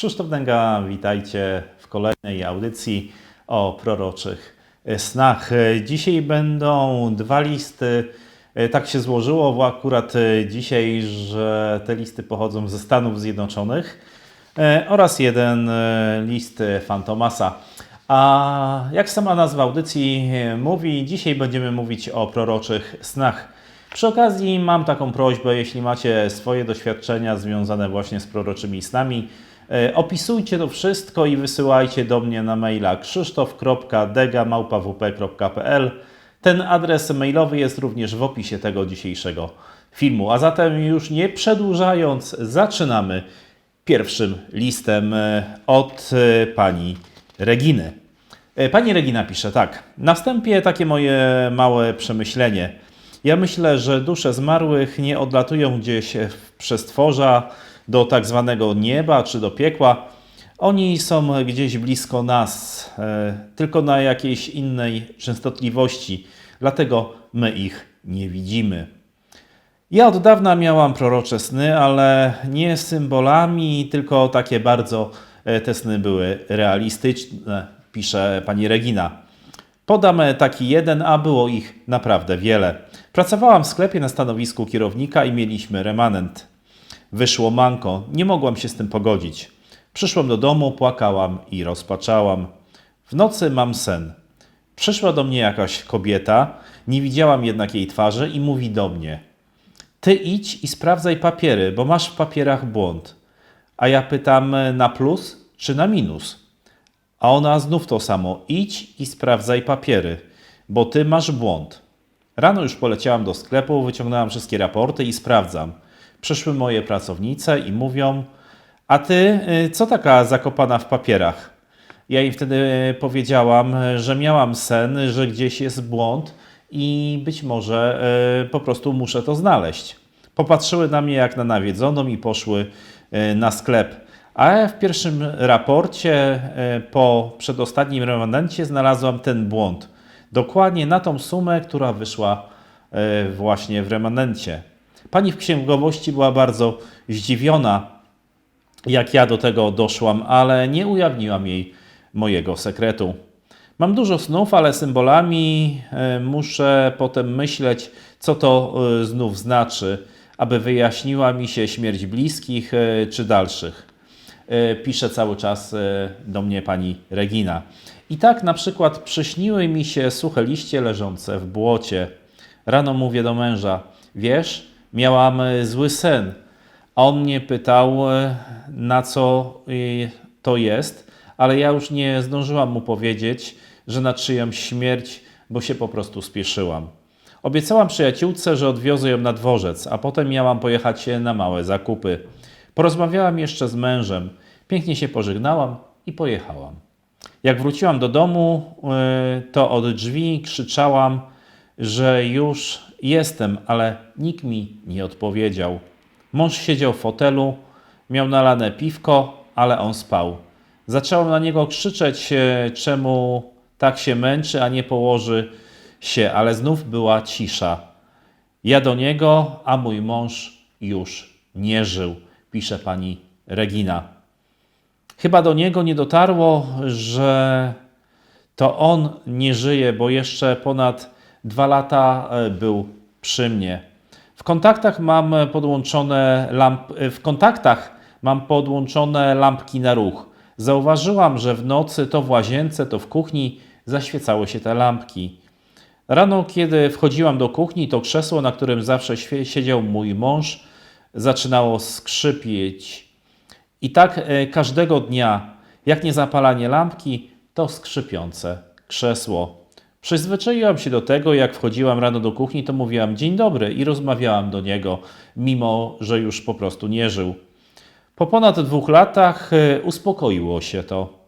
Krzysztof Dęga, witajcie w kolejnej audycji o proroczych snach. Dzisiaj będą dwa listy. Tak się złożyło bo akurat dzisiaj, że te listy pochodzą ze Stanów Zjednoczonych oraz jeden list Fantomasa. A jak sama nazwa audycji mówi, dzisiaj będziemy mówić o proroczych snach. Przy okazji mam taką prośbę, jeśli macie swoje doświadczenia związane właśnie z proroczymi snami, e, opisujcie to wszystko i wysyłajcie do mnie na maila krzysztof.dega.małpawp.pl Ten adres mailowy jest również w opisie tego dzisiejszego filmu. A zatem już nie przedłużając, zaczynamy pierwszym listem e, od e, pani Reginy. Pani Regina pisze tak. Na wstępie takie moje małe przemyślenie. Ja myślę, że dusze zmarłych nie odlatują gdzieś w przestworza do tak zwanego nieba czy do piekła. Oni są gdzieś blisko nas, e, tylko na jakiejś innej częstotliwości, dlatego my ich nie widzimy. Ja od dawna miałam prorocze sny, ale nie symbolami, tylko takie bardzo e, te sny były realistyczne, pisze pani Regina. Podam taki jeden, a było ich naprawdę wiele. Pracowałam w sklepie na stanowisku kierownika i mieliśmy remanent. Wyszło manko, nie mogłam się z tym pogodzić. Przyszłam do domu, płakałam i rozpaczałam. W nocy mam sen. Przyszła do mnie jakaś kobieta, nie widziałam jednak jej twarzy i mówi do mnie: Ty idź i sprawdzaj papiery, bo masz w papierach błąd. A ja pytam na plus czy na minus? A ona znów to samo: idź i sprawdzaj papiery, bo ty masz błąd. Rano już poleciałam do sklepu, wyciągnęłam wszystkie raporty i sprawdzam. Przyszły moje pracownice i mówią: A ty, y, co taka zakopana w papierach? Ja im wtedy powiedziałam, że miałam sen, że gdzieś jest błąd i być może y, po prostu muszę to znaleźć. Popatrzyły na mnie jak na nawiedzoną i poszły y, na sklep. A w pierwszym raporcie po przedostatnim remanencie znalazłam ten błąd dokładnie na tą sumę, która wyszła właśnie w remanencie. Pani w księgowości była bardzo zdziwiona, jak ja do tego doszłam, ale nie ujawniłam jej mojego sekretu. Mam dużo snów, ale symbolami e, muszę potem myśleć, co to e, znów znaczy, aby wyjaśniła mi się śmierć bliskich czy dalszych. Pisze cały czas do mnie pani Regina. I tak na przykład przyśniły mi się suche liście leżące w błocie. Rano mówię do męża: Wiesz, miałam e, zły sen. On mnie pytał, e, na co e, to jest, ale ja już nie zdążyłam mu powiedzieć, że na czyjąś śmierć, bo się po prostu spieszyłam. Obiecałam przyjaciółce, że odwiozę ją na dworzec, a potem miałam pojechać na małe zakupy. Porozmawiałam jeszcze z mężem, pięknie się pożegnałam i pojechałam. Jak wróciłam do domu, to od drzwi krzyczałam, że już jestem, ale nikt mi nie odpowiedział. Mąż siedział w fotelu, miał nalane piwko, ale on spał. Zaczęłam na niego krzyczeć, e, czemu tak się męczy, a nie położy się, ale znów była cisza. Ja do niego, a mój mąż już nie żył, pisze pani Regina. Chyba do niego nie dotarło, że to on nie żyje, bo jeszcze ponad dwa lata e, był przy mnie. W kontaktach mam podłączone lamp, e, w kontaktach mam podłączone lampki na ruch. Zauważyłam, że w nocy to w łazience, to w kuchni zaświecały się te lampki. Rano, kiedy wchodziłam do kuchni, to krzesło, na którym zawsze siedział mój mąż, zaczynało skrzypieć. I tak e, każdego dnia, jak nie zapalanie lampki, to skrzypiące krzesło. Przyzwyczaiłam się do tego, jak wchodziłam rano do kuchni, to mówiłam dzień dobry i rozmawiałam do niego, mimo że już po prostu nie żył. Po ponad dwóch latach e, uspokoiło się to.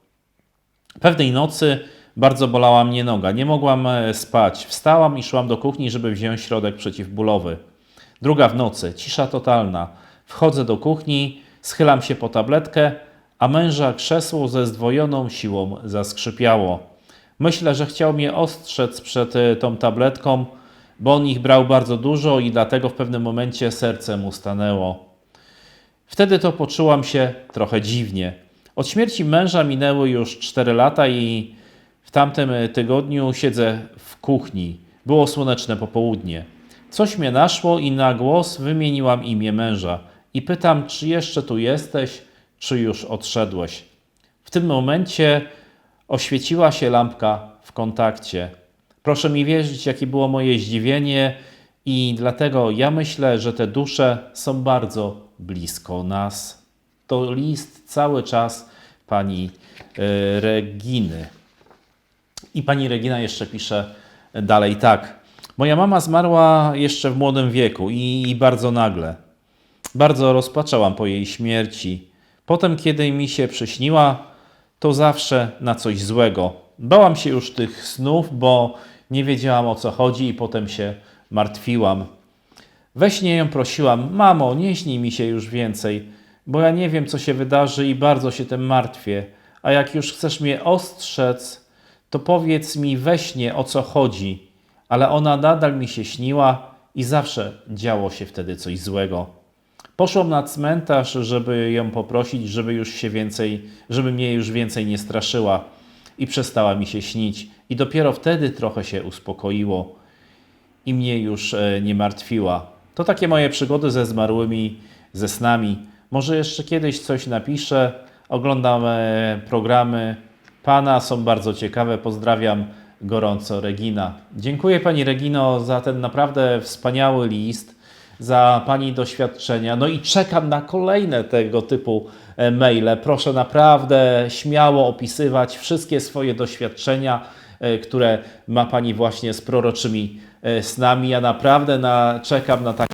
Pewnej nocy bardzo bolała mnie noga, nie mogłam e, spać. Wstałam i szłam do kuchni, żeby wziąć środek przeciwbólowy. Druga w nocy, cisza totalna. Wchodzę do kuchni, Schylam się po tabletkę, a męża krzesło ze zdwojoną siłą zaskrzypiało. Myślę, że chciał mnie ostrzec przed e, tą tabletką, bo on ich brał bardzo dużo i dlatego w pewnym momencie serce mu stanęło. Wtedy to poczułam się trochę dziwnie, Od śmierci męża minęły już 4 lata i w tamtym tygodniu siedzę w kuchni. Było słoneczne popołudnie. Coś mnie naszło i na głos wymieniłam imię męża. I pytam, czy jeszcze tu jesteś, czy już odszedłeś. W tym momencie oświeciła się lampka w kontakcie. Proszę mi wierzyć, jakie było moje zdziwienie, i dlatego ja myślę, że te dusze są bardzo blisko nas. To list cały czas pani e, Reginy. I pani Regina jeszcze pisze dalej tak. Moja mama zmarła jeszcze w młodym wieku i, bardzo nagle. Bardzo rozpaczałam po jej śmierci. Potem, kiedy mi się przyśniła, to zawsze na coś złego. Bałam się już tych snów, bo nie wiedziałam o co chodzi i potem się martwiłam. We śnie ją prosiłam: Mamo, nie śnij mi się już więcej, bo ja nie wiem, co się wydarzy i bardzo się tym martwię. A jak już chcesz mnie ostrzec, to powiedz mi we śnie o co chodzi. Ale ona nadal mi się śniła i zawsze działo się wtedy coś złego. Poszłam na cmentarz, żeby ją poprosić, żeby już się więcej, żeby mnie już więcej nie straszyła i przestała mi się śnić. I dopiero wtedy trochę się uspokoiło i mnie już e, nie martwiła. To takie moje przygody ze zmarłymi, ze snami. Może jeszcze kiedyś coś napiszę. Oglądam e, programy Pana, są bardzo ciekawe. Pozdrawiam gorąco Regina. Dziękuję Pani Regino za ten naprawdę wspaniały list, za Pani doświadczenia. No i czekam na kolejne tego typu e, maile. Proszę naprawdę śmiało opisywać wszystkie swoje doświadczenia, które ma Pani właśnie z proroczymi snami. Ja naprawdę na, czekam na takie.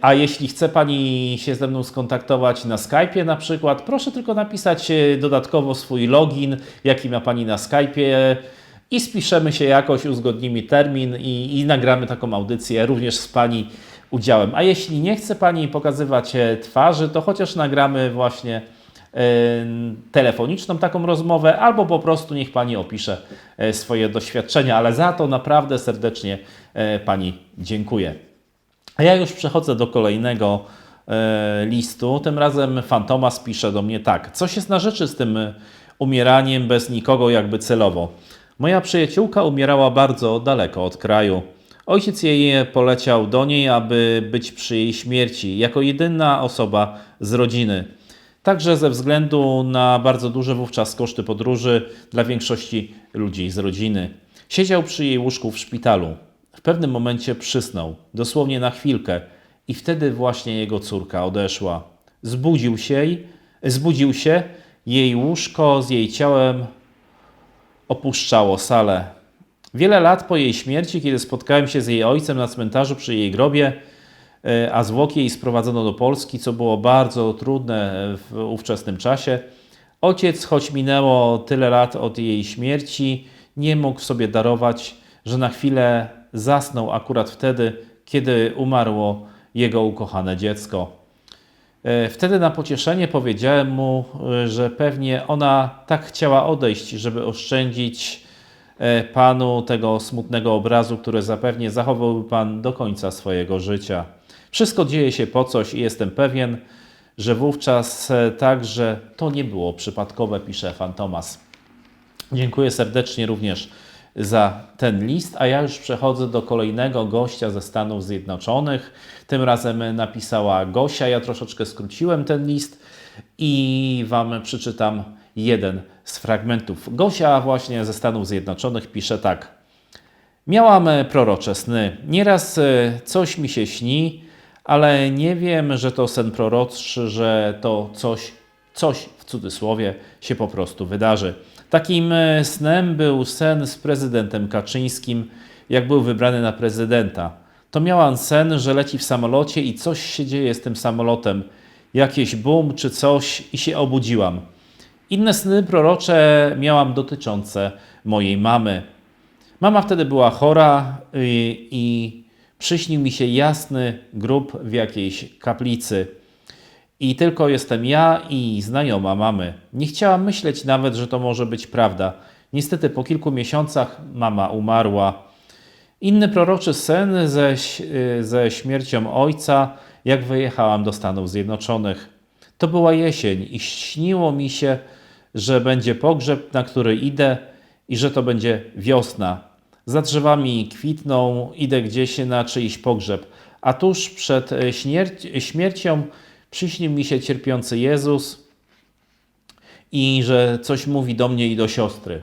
A jeśli chce Pani się ze mną skontaktować na Skype'ie na przykład, proszę tylko napisać dodatkowo swój login, jaki ma Pani na Skype'ie i spiszemy się jakoś, uzgodnimy termin i, i nagramy taką audycję również z Pani udziałem. A jeśli nie chce Pani pokazywać twarzy, to chociaż nagramy właśnie telefoniczną taką rozmowę, albo po prostu niech Pani opisze e, swoje doświadczenia, ale za to naprawdę serdecznie e, Pani dziękuję. A ja już przechodzę do kolejnego e, listu. Tym razem Fantomas pisze do mnie tak. Coś jest na rzeczy z tym umieraniem bez nikogo jakby celowo. Moja przyjaciółka umierała bardzo daleko od kraju. Ojciec jej poleciał do niej, aby być przy jej śmierci, jako jedyna osoba z rodziny. Także ze względu na bardzo duże wówczas koszty podróży dla większości ludzi z rodziny. Siedział przy jej łóżku w szpitalu. W pewnym momencie przysnął, dosłownie na chwilkę, i wtedy właśnie jego córka odeszła. Zbudził się, zbudził się, jej łóżko z jej ciałem opuszczało salę. Wiele lat po jej śmierci, kiedy spotkałem się z jej ojcem na cmentarzu przy jej grobie, E, a zwłoki jej sprowadzono do Polski, co było bardzo trudne w ówczesnym czasie. Ojciec, choć minęło tyle lat od jej śmierci, nie mógł sobie darować, że na chwilę zasnął akurat wtedy, kiedy umarło jego ukochane dziecko. E, wtedy na pocieszenie powiedziałem mu, e, że pewnie ona tak chciała odejść, żeby oszczędzić Panu tego smutnego obrazu, który zapewnie zachowałby Pan do końca swojego życia. Wszystko dzieje się po coś i jestem pewien, że wówczas e, także to nie było przypadkowe, pisze Fantomas. Dziękuję serdecznie również za ten list, a ja już przechodzę do kolejnego gościa ze Stanów Zjednoczonych. Tym razem napisała Gosia, ja troszeczkę skróciłem ten list i Wam przeczytam jeden z fragmentów. Gosia właśnie ze Stanów Zjednoczonych pisze tak. Miałam prorocze sny. Nieraz e, coś mi się śni, ale nie wiem, że to sen proroczy, że to coś, coś w cudzysłowie się po prostu wydarzy. Takim e, snem był sen z prezydentem Kaczyńskim, jak był wybrany na prezydenta. To miałam sen, że leci w samolocie i coś się dzieje z tym samolotem. Jakieś boom czy coś i się obudziłam. Inne sny prorocze miałam dotyczące mojej mamy. Mama wtedy była chora i, i Przyśnił mi się jasny grób w jakiejś kaplicy. I tylko jestem ja i znajoma mamy. Nie chciałam myśleć nawet, że to może być prawda. Niestety po kilku miesiącach mama umarła. Inny proroczy sen ze, ze śmiercią ojca, jak wyjechałam do Stanów Zjednoczonych. To była jesień i śniło mi się, że będzie pogrzeb, na który idę i że to będzie wiosna. Za drzewami kwitną, idę gdzieś na czyjś pogrzeb, a tuż przed e, śmierci- śmiercią przyśnił mi się cierpiący Jezus i że coś mówi do mnie i do siostry.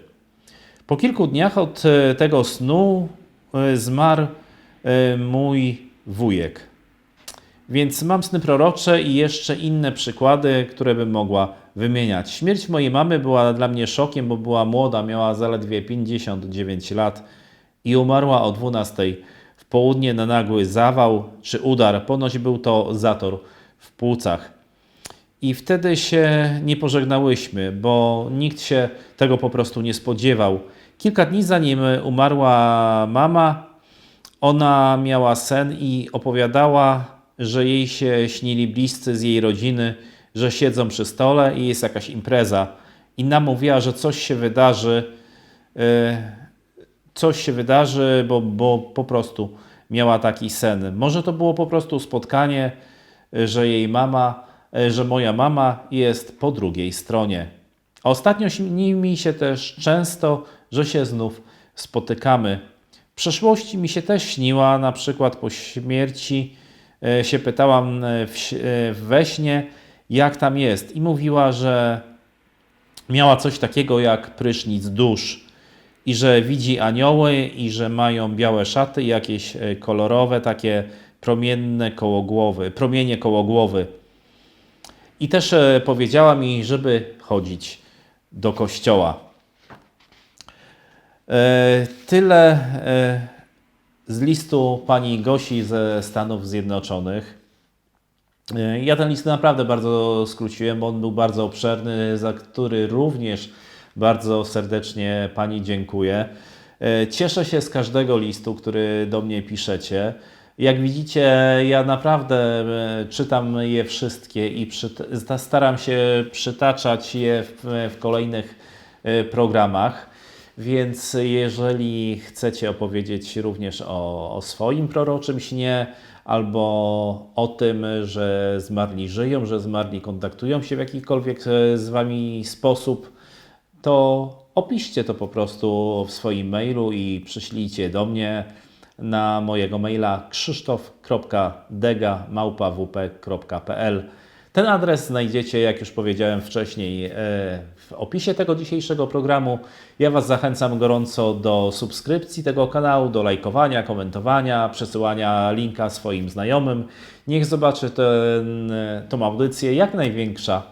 Po kilku dniach od e, tego snu e, zmarł e, mój wujek. Więc mam sny prorocze i jeszcze inne przykłady, które bym mogła wymieniać. Śmierć mojej mamy była dla mnie szokiem, bo była młoda, miała zaledwie 59 lat i umarła o 12 w południe na nagły zawał czy udar. Ponoć był to zator w płucach. I wtedy się nie pożegnałyśmy, bo nikt się tego po prostu nie spodziewał. Kilka dni zanim umarła mama, ona miała sen i opowiadała, że jej się śnili bliscy z jej rodziny, że siedzą przy stole i jest jakaś impreza. I nam mówiła, że coś się wydarzy, e, coś się wydarzy, bo, bo po prostu miała taki sen. Może to było po prostu spotkanie, że jej mama, e, że moja mama jest po drugiej stronie. A ostatnio śni mi się też często, że się znów spotykamy. W przeszłości mi się też śniła, na przykład po śmierci e, się pytałam e, e, we śnie, jak tam jest. I mówiła, że miała coś takiego jak prysznic dusz i że widzi anioły i że mają białe szaty jakieś e, kolorowe, takie promienne koło głowy, promienie koło głowy. I też e, powiedziała mi, żeby chodzić do kościoła. E, Tyle e, z listu pani Gosi ze Stanów Zjednoczonych. Ja ten list naprawdę bardzo skróciłem, bo on był bardzo obszerny, za który również bardzo serdecznie Pani dziękuję. Cieszę się z każdego listu, który do mnie piszecie. Jak widzicie, ja naprawdę e, czytam je wszystkie i staram się przytaczać je w, w kolejnych e, programach. Więc jeżeli chcecie opowiedzieć również o, o swoim proroczym śnie, albo o tym, że zmarli żyją, że zmarli kontaktują się w jakikolwiek e, z Wami sposób, to opiszcie to po prostu w swoim mailu i przyślijcie do mnie na mojego maila krzysztof.dega.wp.pl Ten adres znajdziecie, jak już powiedziałem wcześniej, e, w opisie tego dzisiejszego programu. Ja Was zachęcam gorąco do subskrypcji tego kanału, do lajkowania, komentowania, przesyłania linka swoim znajomym. Niech zobaczy ten, tą audycję jak największa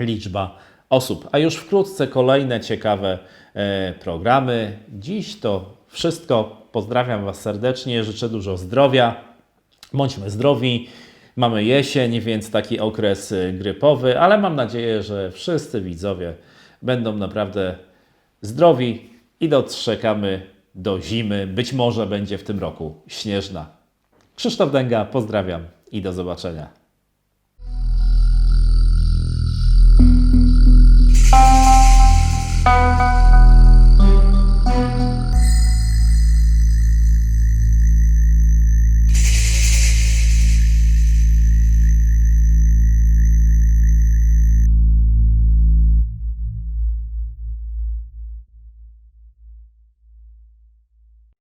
liczba osób. A już wkrótce kolejne ciekawe e, programy. Dziś to wszystko. Pozdrawiam Was serdecznie, życzę dużo zdrowia. Bądźmy zdrowi. Mamy jesień, więc taki okres y, grypowy, ale mam nadzieję, że wszyscy widzowie będą naprawdę zdrowi i dotrzekamy do zimy. Być może będzie w tym roku śnieżna. Krzysztof Dęga, pozdrawiam i do zobaczenia.